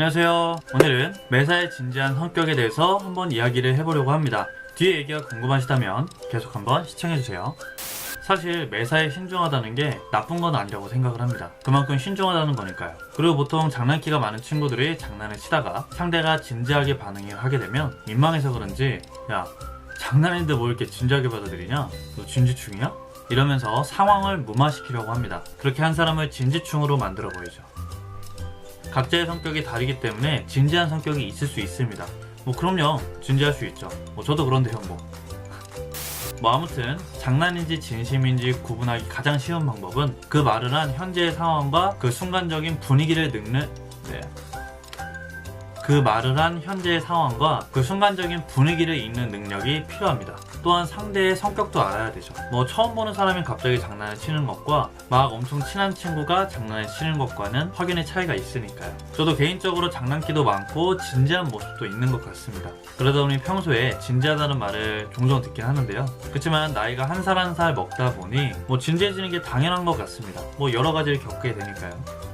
안녕하세요. 오늘은 매사의 진지한 성격에 대해서 한번 이야기를 해보려고 합니다. 뒤에 얘기가 궁금하시다면 계속 한번 시청해주세요. 사실 매사에 신중하다는 게 나쁜 건 아니라고 생각을 합니다. 그만큼 신중하다는 거니까요. 그리고 보통 장난기가 많은 친구들이 장난을 치다가 상대가 진지하게 반응을 하게 되면 민망해서 그런지 야 장난인데 뭘 이렇게 진지하게 받아들이냐? 너 진지충이야? 이러면서 상황을 무마시키려고 합니다. 그렇게 한 사람을 진지충으로 만들어 보이죠. 각자의 성격이 다르기 때문에 진지한 성격이 있을 수 있습니다. 뭐 그럼요, 진지할 수 있죠. 뭐 저도 그런데요, 뭐. 뭐 아무튼 장난인지 진심인지 구분하기 가장 쉬운 방법은 그 말을 한 현재의 상황과 그 순간적인 분위기를 늙는 네. 그 말을 한 현재의 상황과 그 순간적인 분위기를 읽는 능력이 필요합니다. 또한 상대의 성격도 알아야 되죠. 뭐 처음 보는 사람이 갑자기 장난을 치는 것과 막 엄청 친한 친구가 장난을 치는 것과는 확연히 차이가 있으니까요. 저도 개인적으로 장난기도 많고 진지한 모습도 있는 것 같습니다. 그러다 보니 평소에 진지하다는 말을 종종 듣긴 하는데요. 그렇지만 나이가 한 살 한살 먹다 보니 뭐 진지해지는 게 당연한 것 같습니다. 뭐 여러 가지를 겪게 되니까요.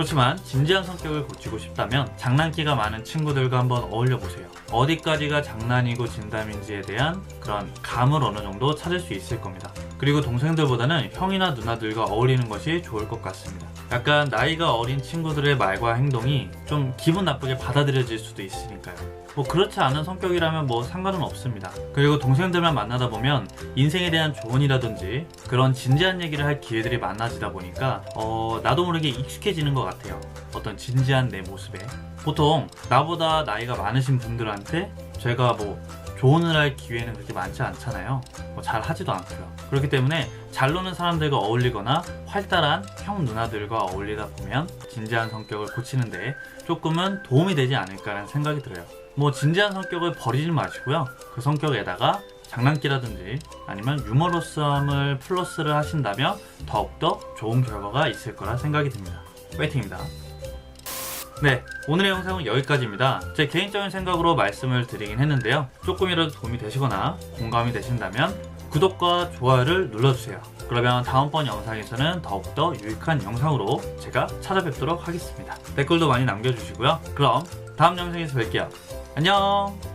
그렇지만 진지한 성격을 고치고 싶다면 장난기가 많은 친구들과 한번 어울려 보세요. 어디까지가 장난이고 진담인지에 대한 그런 감을 어느 정도 찾을 수 있을 겁니다. 그리고 동생들보다는 형이나 누나들과 어울리는 것이 좋을 것 같습니다. 약간 나이가 어린 친구들의 말과 행동이 좀 기분 나쁘게 받아들여질 수도 있으니까요. 뭐 그렇지 않은 성격이라면 뭐 상관은 없습니다. 그리고 동생들만 만나다 보면 인생에 대한 조언이라든지 그런 진지한 얘기를 할 기회들이 많아지다 보니까 어 나도 모르게 익숙해지는 것 같아요. 어떤 진지한 내 모습에 보통 나보다 나이가 많으신 분들한테 제가 뭐 조언을 할 기회는 그렇게 많지 않잖아요. 뭐 잘 하지도 않고요. 그렇기 때문에 잘 노는 사람들과 어울리거나 활달한 형 누나들과 어울리다 보면 진지한 성격을 고치는데 조금은 도움이 되지 않을까라는 생각이 들어요. 뭐 진지한 성격을 버리지 마시고요. 그 성격에다가 장난기라든지 아니면 유머러스함을 플러스를 하신다면 더욱더 좋은 결과가 있을 거라 생각이 듭니다. 파이팅입니다. 네, 오늘의 영상은 여기까지입니다. 제 개인적인 생각으로 말씀을 드리긴 했는데요. 조금이라도 도움이 되시거나 공감이 되신다면 구독과 좋아요를 눌러주세요. 그러면 다음번 영상에서는 더욱더 유익한 영상으로 제가 찾아뵙도록 하겠습니다. 댓글도 많이 남겨주시고요. 그럼 다음 영상에서 뵐게요. 안녕!